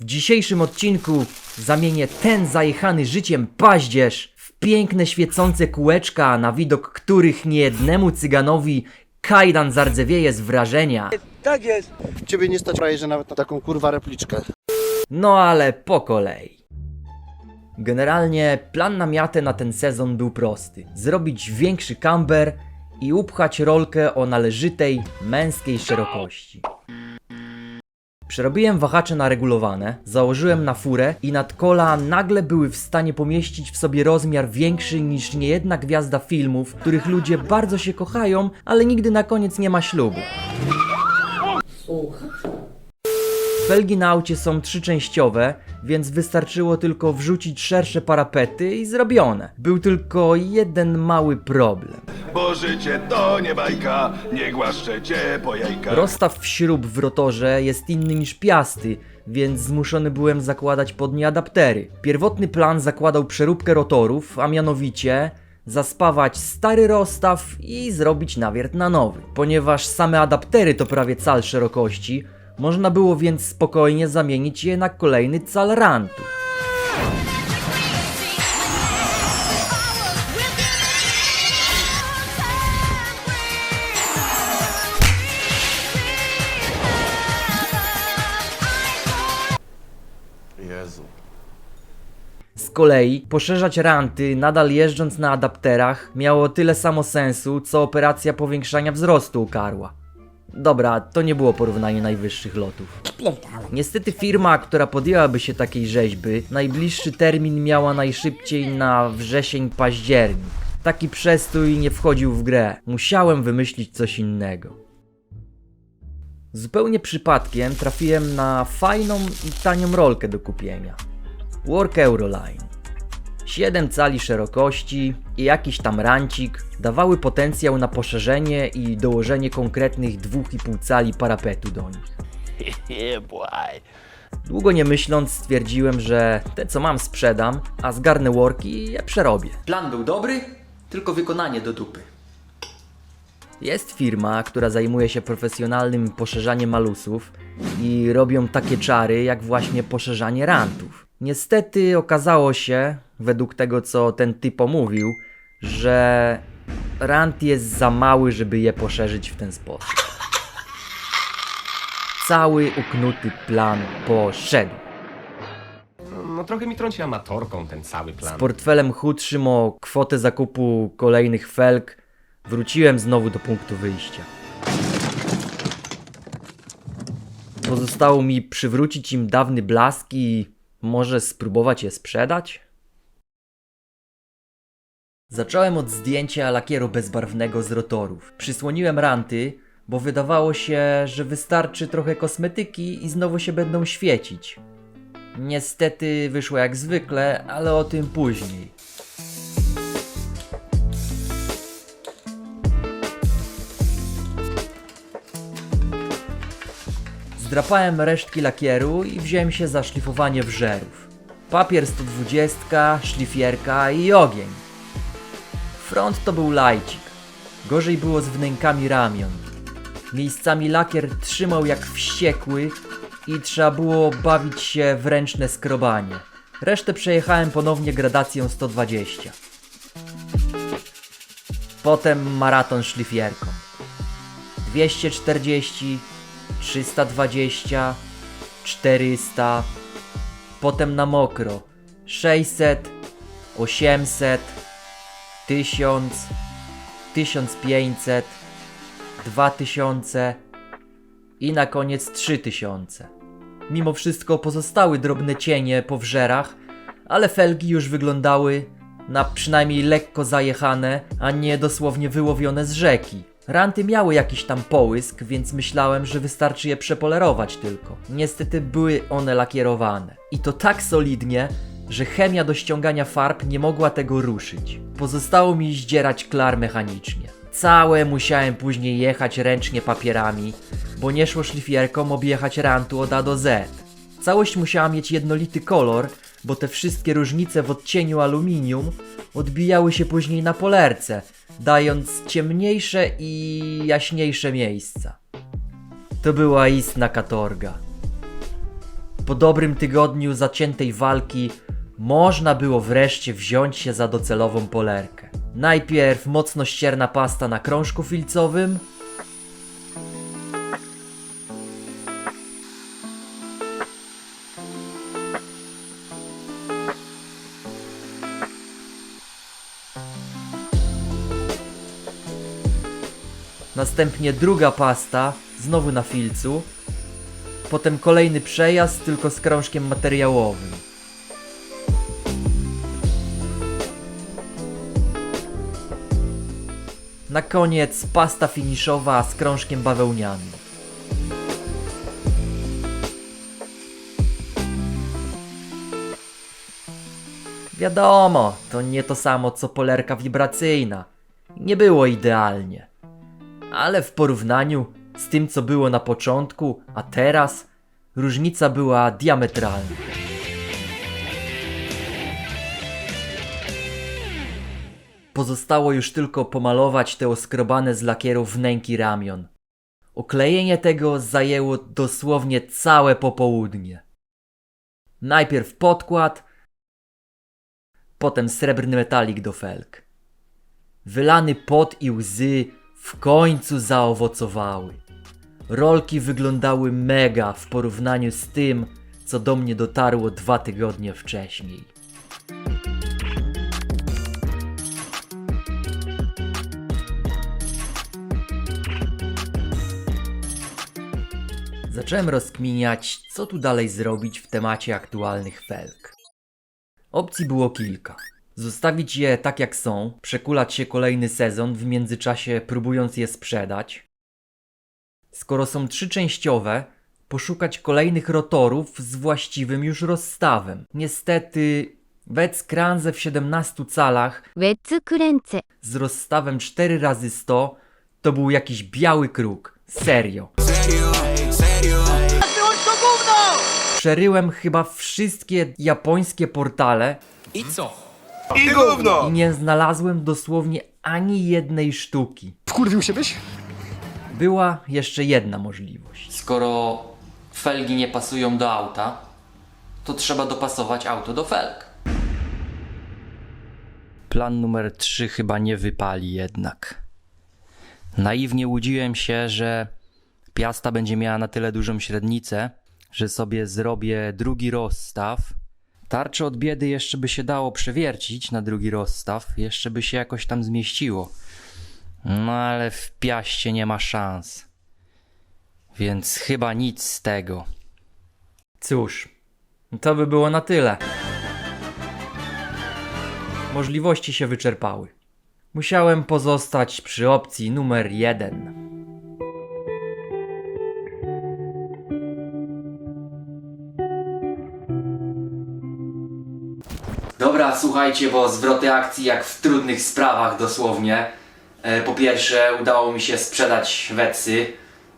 W dzisiejszym odcinku zamienię ten zajechany życiem paździerz w piękne świecące kółeczka, na widok których niejednemu cyganowi kajdan zardzewieje z wrażenia. Tak jest. Ciebie nie stać prawie, że nawet na taką kurwa repliczkę. No ale po kolei. Generalnie plan na miatę na ten sezon był prosty. Zrobić większy camber i upchać rolkę o należytej męskiej szerokości. Przerobiłem wahacze na regulowane, założyłem na furę i nadkola nagle były w stanie pomieścić w sobie rozmiar większy niż niejedna gwiazda filmów, których ludzie bardzo się kochają, ale nigdy na koniec nie ma ślubu. Felgi na aucie są trzyczęściowe, więc wystarczyło tylko wrzucić szersze parapety i zrobione. Był tylko jeden mały problem. Bo życie to nie bajka, nie głaszczę cię po jajkach. Rozstaw śrub w rotorze jest inny niż piasty, więc zmuszony byłem zakładać pod nie adaptery. Pierwotny plan zakładał przeróbkę rotorów, a mianowicie zaspawać stary rozstaw i zrobić nawiert na nowy. Ponieważ same adaptery to prawie cal szerokości, można było więc spokojnie zamienić je na kolejny cal rantu. Jezu. Z kolei poszerzać ranty nadal jeżdżąc na adapterach miało tyle samo sensu, co operacja powiększania wzrostu u karła. Dobra, to nie było porównanie najwyższych lotów. Niestety firma, która podjęłaby się takiej rzeźby, najbliższy termin miała najszybciej na wrzesień-październik. Taki przestój nie wchodził w grę. Musiałem wymyślić coś innego. Zupełnie przypadkiem trafiłem na fajną i tanią rolkę do kupienia. Work Euroline. 7 cali szerokości i jakiś tam rancik dawały potencjał na poszerzenie i dołożenie konkretnych 2,5 cali parapetu do nich. Długo nie myśląc stwierdziłem, że te co mam sprzedam, a zgarnę worki i je przerobię. Plan był dobry, tylko wykonanie do dupy. Jest firma, która zajmuje się profesjonalnym poszerzaniem malusów i robią takie czary jak właśnie poszerzanie rantów. Niestety okazało się, według tego co ten typo mówił, że rant jest za mały, żeby je poszerzyć w ten sposób. Cały uknuty plan poszedł. No trochę mi trąci amatorką ten cały Z plan. portfelem chudszym o kwotę zakupu kolejnych felg wróciłem znowu do punktu wyjścia. Pozostało mi przywrócić im dawny blask i może spróbować je sprzedać? Zacząłem od zdjęcia lakieru bezbarwnego z rotorów. Przysłoniłem ranty, bo wydawało się, że wystarczy trochę kosmetyki i znowu się będą świecić. Niestety wyszło jak zwykle, ale o tym później. Zdrapałem resztki lakieru i wziąłem się za szlifowanie wżerów. Papier 120, szlifierka i ogień. Front to był lajcik. Gorzej było z wnękami ramion. Miejscami lakier trzymał jak wściekły i trzeba było bawić się w ręczne skrobanie. Resztę przejechałem ponownie gradacją 120. Potem maraton szlifierką. 240, 320, 400, potem na mokro 600, 800, 1000, 1500, 2000 i na koniec 3000. Mimo wszystko pozostały drobne cienie po wżerach, ale felgi już wyglądały na przynajmniej lekko zajechane, a nie dosłownie wyłowione z rzeki. Ranty miały jakiś tam połysk, więc myślałem, że wystarczy je przepolerować tylko. Niestety były one lakierowane. I to tak solidnie, że chemia do ściągania farb nie mogła tego ruszyć. Pozostało mi zdzierać klar mechanicznie. Całe musiałem później jechać ręcznie papierami, bo nie szło szlifierką objechać rantu od A do Z. Całość musiała mieć jednolity kolor, bo te wszystkie różnice w odcieniu aluminium odbijały się później na polerce, dając ciemniejsze i jaśniejsze miejsca. To była istna katorga. po dobrym tygodniu zaciętej walki można było wreszcie wziąć się za docelową polerkę. Najpierw mocno ścierna pasta na krążku filcowym, Następnie druga pasta, znowu na filcu. Potem kolejny przejazd, tylko z krążkiem materiałowym. Na koniec pasta finiszowa z krążkiem bawełnianym. Wiadomo, to nie to samo co polerka wibracyjna. Nie było idealnie ale w porównaniu z tym, co było na początku, a teraz, różnica była diametralna. Pozostało już tylko pomalować te oskrobane z lakieru wnęki ramion. Oklejenie tego zajęło dosłownie całe popołudnie. Najpierw podkład, potem srebrny metalik do felg. Wylany pot i łzy w końcu zaowocowały. Rolki wyglądały mega w porównaniu z tym, co do mnie dotarło dwa tygodnie wcześniej. zacząłem rozkminiać, co tu dalej zrobić w temacie aktualnych felk. Opcji było kilka. Zostawić je tak jak są, przekulać się kolejny sezon w międzyczasie próbując je sprzedać. Skoro są trzyczęściowe, poszukać kolejnych rotorów z właściwym już rozstawem. Niestety Wetzkranze w 17 calach z rozstawem 4 razy 100 to był jakiś biały kruk. Serio. Serio. Przeryłem chyba wszystkie japońskie portale I gówno! i nie znalazłem dosłownie ani jednej sztuki. Wkurwił się byś? Była jeszcze jedna możliwość. Skoro felgi nie pasują do auta, to trzeba dopasować auto do felg. Plan numer 3 chyba nie wypali jednak. Naiwnie łudziłem się, że Piasta będzie miała na tyle dużą średnicę, że sobie zrobię drugi rozstaw. Tarcze od biedy jeszcze by się dało przewiercić na drugi rozstaw, jeszcze by się jakoś tam zmieściło. No ale w piaście nie ma szans. Więc chyba nic z tego. Cóż, to by było na tyle. Możliwości się wyczerpały. Musiałem pozostać przy opcji numer jeden. Dobra, słuchajcie, bo zwroty akcji jak w trudnych sprawach dosłownie. E, Po pierwsze, udało mi się sprzedać wecy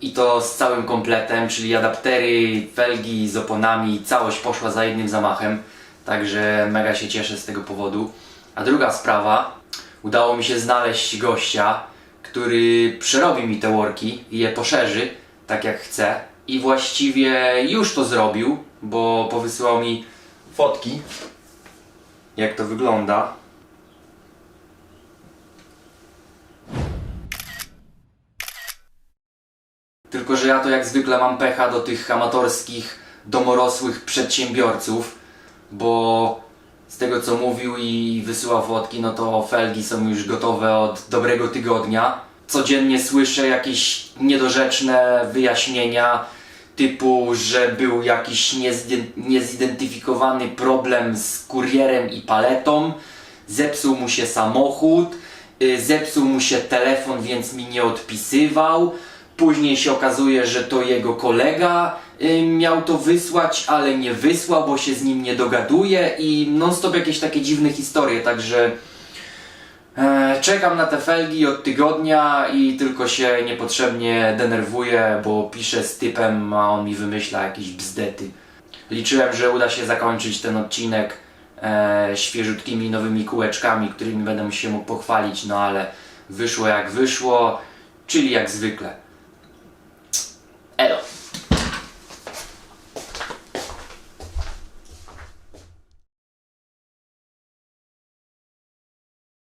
i to z całym kompletem, czyli adaptery, felgi z oponami, całość poszła za jednym zamachem, także mega się cieszę z tego powodu. A druga sprawa, udało mi się znaleźć gościa, który przerobi mi te worki i je poszerzy, tak jak chcę. I właściwie już to zrobił, bo powysyłał mi fotki, jak to wygląda. Tylko, że ja to jak zwykle mam pecha do tych amatorskich, domorosłych przedsiębiorców, bo z tego co mówił i wysyłał fotki, no to felgi są już gotowe od dobrego tygodnia. Codziennie słyszę jakieś niedorzeczne wyjaśnienia, typu, że był jakiś niezide- niezidentyfikowany problem z kurierem i paletą, zepsuł mu się samochód, y, zepsuł mu się telefon, więc mi nie odpisywał. Później się okazuje, że to jego kolega y, miał to wysłać, ale nie wysłał, bo się z nim nie dogaduje i non-stop jakieś takie dziwne historie, także czekam na te felgi od tygodnia i tylko się niepotrzebnie denerwuję, bo piszę z typem, a on mi wymyśla jakieś bzdety. Liczyłem, że uda się zakończyć ten odcinek e, świeżutkimi nowymi kółeczkami, którymi będę się mógł pochwalić, no ale wyszło jak wyszło, czyli jak zwykle.